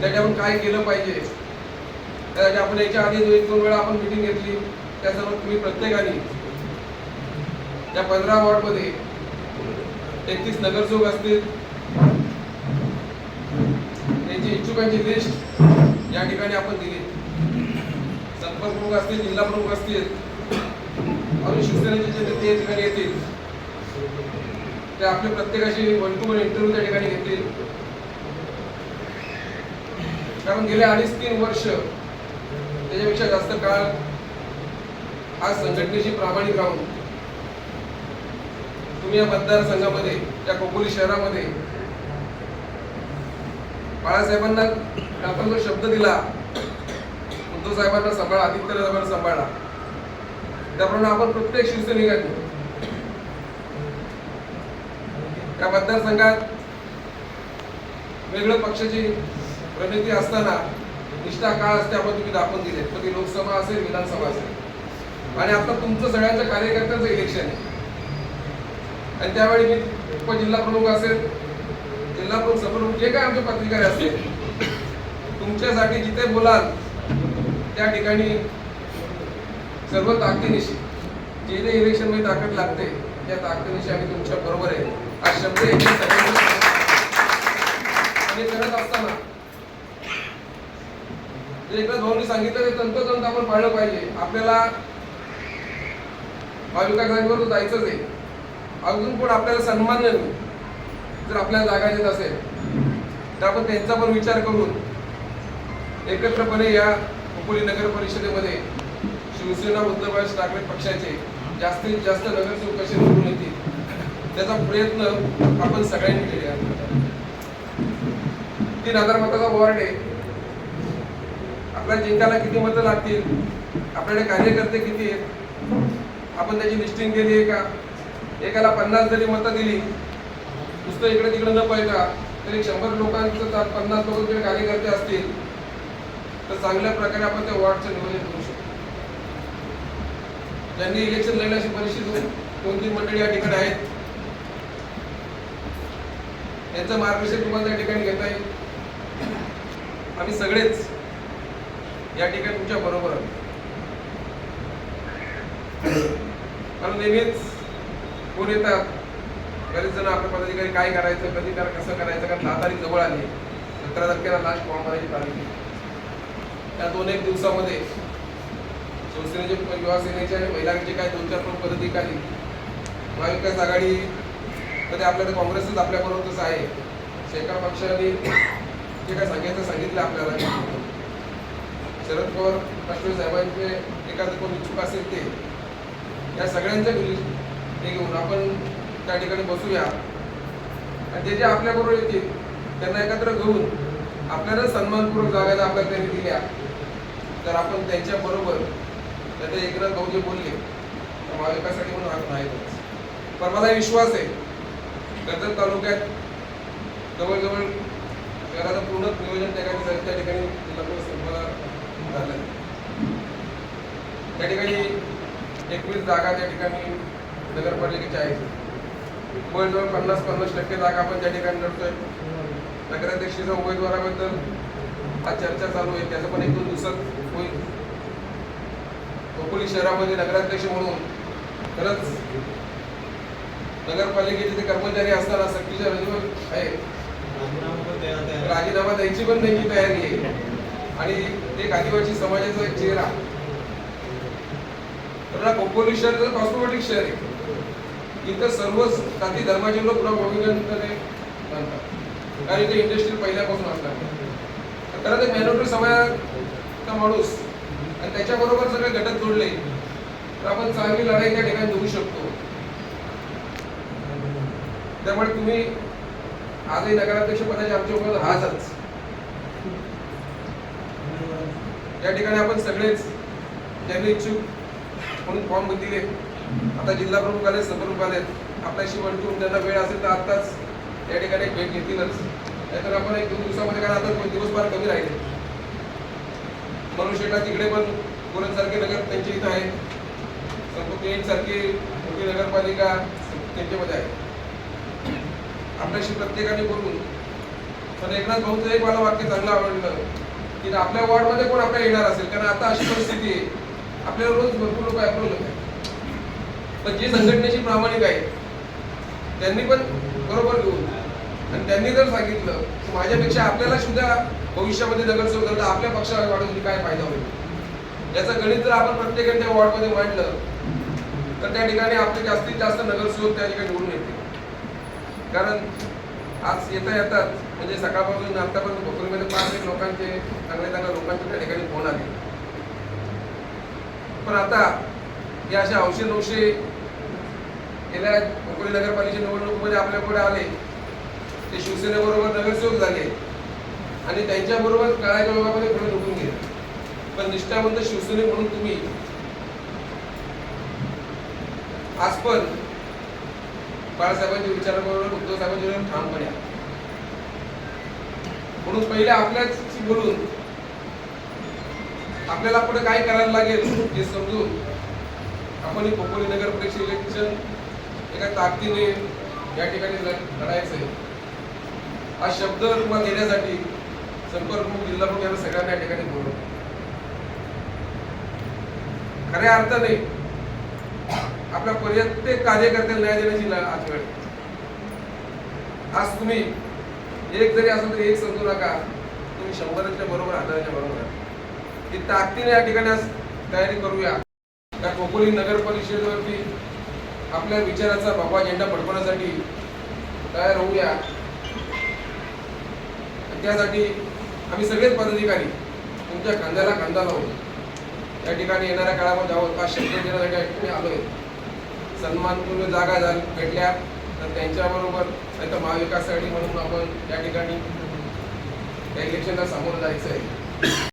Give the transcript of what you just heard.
त्याच्यावर आपण काय केलं पाहिजे? त्यासाठी आपण याच्या आधी एक दोन वेळा आपण मिटिंग घेतली. त्यासोबत तुम्ही प्रत्येकाने त्या पंधरा वॉर्डमध्ये तेहतीस नगरसेवक असतील. त्यांची इच्छुकांची लिस्ट या ठिकाणी आपण दिली. संपर्क प्रमुख असतील जिल्हा प्रमुख असतील अजून शिवसेनेचे जे नेते या ठिकाणी येतील ते आपले प्रत्येकाशी वन टू वन इंटरव्ह्यू त्या ठिकाणी घेतील. कारण गेले अडीच तीन वर्ष त्याच्यापेक्षा जास्त काळ आज संघटनेशी प्रामाणिक राहून तुम्ही या मतदारसंघामध्ये या खोपोली शहरामध्ये बाळासाहेबांना आपण जो शब्द दिला उद्धव साहेबांना सांभाळा आदित्य साहेबांना सांभाळा त्याप्रमाणे आपण प्रत्येक शिवसैनिकांनी या मतदारसंघात वेगळ्या पक्षाची रणनीती असताना निष्ठा काय असते आपण तुम्ही दाखवून दिले. मग ती लोकसभा असेल विधानसभा असेल. आणि आता तुमचं सगळ्यांच्या कार्यकर्त्यांचं इलेक्शन आहे. आणि त्यावेळी मी उपजिल्हा प्रमुख असेल जिल्हा प्रमुख सप्रमुख जे काय आमचे पत्रिकारी असतील तुमच्यासाठी जिथे बोलाल त्या ठिकाणी सर्व ताकदीनिशी जे जे इलेक्शनमध्ये ताकद लागते त्या ताकदीनिशी आम्ही तुमच्या बरोबर आहे. हा शब्द आणि करत असताना जे एकदा सांगितलं ते तंतोतंत आपण पाळलं पाहिजे. आपल्याला महाविकासांवर जायचंच आहे. अजून कोण आपल्याला सन्मान नाही जर आपल्याला जागा देत असेल तर आपण त्यांचा पण विचार करून एकत्रपणे या खोपोली नगर परिषदेमध्ये शिवसेना उद्धव ठाकरे पक्षाचे जास्तीत जास्त नगरसेवक कसे निवडून येतील. त्याचा प्रयत्न आपण सगळ्यांनी केले तीन हजार मताचा वॉर्ड आहे. आपल्या जिंकायला किती मतं लागतील? आपल्याकडे कार्यकर्ते किती आहेत? आपण त्याची लिस्टिंग केली आहे का? एकाला पन्नास जरी मतं दिली नुसतं इकडे तिकडे न पाहिला तरी शंभर लोकांचं पन्नास लोक कार्यकर्ते असतील तर चांगल्या प्रकारे आपण त्या वॉर्डचं नियोजन करू शकतो. ज्यांनी इलेक्शन लढण्याची बरीचशी कोणती मंडळी या ठिकाणी आहेत. त्यांचं मार्गदर्शन तुम्हाला त्या ठिकाणी घेता येईल. आम्ही सगळेच या ठिकाणी तुमच्या बरोबर कारण नेहमीच कोण येतात? बरेच जण आपल्या पदाधिकारी काय करायचं कधी करा कसं करायचं कारण दहा तारीख जवळ आली सतरा तारखेला लास्ट फॉर्म भरायची तारीख. त्या दोन एक दिवसामध्ये शिवसेनेचे युवा सेनेचे आणि महिलांचे काय दोन चार प्रमुख पदाधिकारी महाविकास आघाडी कधी आपल्याकडे काँग्रेसच आपल्याबरोबरच आहे. शेखर पक्षाने जे काय सांगायचं सांगितलं आपल्याला. शरद पवार राष्ट्रपती साहेबांचे एखादं कोण इच्छुक असेल ते या सगळ्यांच्या घरी हे घेऊन आपण त्या ठिकाणी बसूया. आणि ते जे आपल्याबरोबर येतील त्यांना एकत्र घेऊन आपल्याला सन्मानपूर्वक जागायला आपल्याला त्यांनी दिल्या तर आपण त्यांच्याबरोबर त्याचे एकनाथ भाऊ जे बोलले तर महाविकासाठी म्हणून आपण आहेतच पण मला विश्वास आहे कर्जत तालुक्यात जवळजवळ शहराचं पूर्ण नियोजन त्या ठिकाणी त्या ठिकाणी लग्न संपला झालं. त्या ठिकाणी एकवीस जागा त्या ठिकाणी नगरपालिकेच्या आहेत. जवळजवळ पन्नास पन्नास टक्के जागा आपण त्या ठिकाणी लढतोय नगराध्यक्षीच्या उमेदवाराबद्दल आज चर्चा चालू आहे त्याचं पण एक दोन दिवसात होईल. खोपोली शहरामध्ये नगराध्यक्ष म्हणून खरंच नगरपालिकेचे जे कर्मचारी असताना सक्तीच्या रजेवर आहेत. राजीनामा द्यायची पण त्यांची तयारी आहे. आणि एक आदिवासी समाजाचा एक चेहरा. तर खोपोली शहर तर कॉस्मोटिक शहर आहे. इथं सर्व जाती धर्माचे लोक प्रभाविकांकडे मानतात कारण इथे इंडस्ट्री पहिल्यापासून असतात खरं ते मॅनोटरी समाजाचा माणूस आणि त्याच्याबरोबर सगळे घटक जोडले. तर आपण चांगली लढाई त्या ठिकाणी देऊ शकतो. त्यामुळे तुम्ही आजही नगराध्यक्ष पदाच्या आमच्या हाच या ठिकाणी आपण सगळेच ज्यांनी इच्छुक म्हणून फॉर्म दिले आता जिल्हा प्रमुख आले सप्रमुख आले आपल्याशी वंटून त्यांना वेळ असेल तर आत्ताच या ठिकाणी एक भेट घेतीलच. नाहीतर आपण एक दोन दिवसामध्ये काय आता दिवस फार कमी राहिले. म्हणून तिकडे पण पुरणसारखे नगर त्यांच्या इथं आहे. संपूर्ण सारखी मोठी नगरपालिका त्यांच्यामध्ये आहे. आपल्याशी प्रत्येकाने बोलून पण एकनाथ भाऊचं एक मला वाक्य चांगलं आवडलं. की आपल्या वॉर्डमध्ये कोण आपल्या येणार असेल? कारण आता अशी परिस्थिती आहे. आपल्याला रोज भरपूर लोक अप्रोच होत पण जे संघटनेची प्रामाणिक आहे त्यांनी पण बरोबर घेऊन आणि त्यांनी जर सांगितलं की माझ्यापेक्षा आपल्याला सुद्धा भविष्यामध्ये नगरसेवक झालं तर आपल्या पक्षाला वाढवून काय फायदा होईल? याचं गणित जर आपण प्रत्येकाने त्या वॉर्डमध्ये मांडलं तर त्या ठिकाणी आपले जास्तीत जास्त नगरसेवक त्या ठिकाणी निवडून येतील. कारण आज येता येतात म्हणजे सकाळपासून आतापर्यंत भोकरीमध्ये पाच एक लोकांचे चांगल्या चांगल्या लोकांचे त्या ठिकाणी फोन आले. पण आता हे असे औषध नऊशे गेल्या भोकरी नगरपालिकेच्या निवडणुकीमध्ये आपल्या पुढे आले ते शिवसेनेबरोबर नगरसेवक झाले आणि त्यांच्याबरोबर काळाच्या लोकांमध्ये पुढे निघून गेले. पण निष्ठावंत शिवसेने म्हणून तुम्ही आज पण बाळासाहेबांच्या विचाराबरोबर उद्धव साहेबांच्या ठामपणे म्हणून पहिले आपल्याच बोलून आपल्याला पुढे काय करायला लागेल हे समजून आपण ही खोपोली नगर परिषद इलेक्शन एका ताकदीने या ठिकाणी ल- लढायचं आहे हा शब्द तुम्हाला देण्यासाठी संपर्क जिल्हा प्रमुख यांना सगळ्यांना या ठिकाणी बोलवतो. खऱ्या अर्थाने आपल्या प्रत्येक कार्यकर्त्याला न्याय देण्याची आज वेळ आज तुम्ही एक जरी असं तरी एक समजू नका तुम्ही शंभराच्या बरोबर हजाराच्या बरोबर आहे ही ताकदीने या ठिकाणी आज तयारी करूया. त्या खोपोली नगर परिषदेवरती आपल्या विचाराचा भगवा झेंडा फडकवण्यासाठी तयार होऊया. त्यासाठी आम्ही सगळेच पदाधिकारी तुमच्या खांद्याला खांदा लावून या ठिकाणी येणाऱ्या काळामध्ये आहोत. हा शब्द देण्यासाठी या आलोय. सन्मानपूर्ण जागा झाल भेटल्या. तर त्यांच्याबरोबर नाही तर महाविकास आघाडी म्हणून आपण या ठिकाणी त्या इलेक्शनला सामोरं जायचं आहे.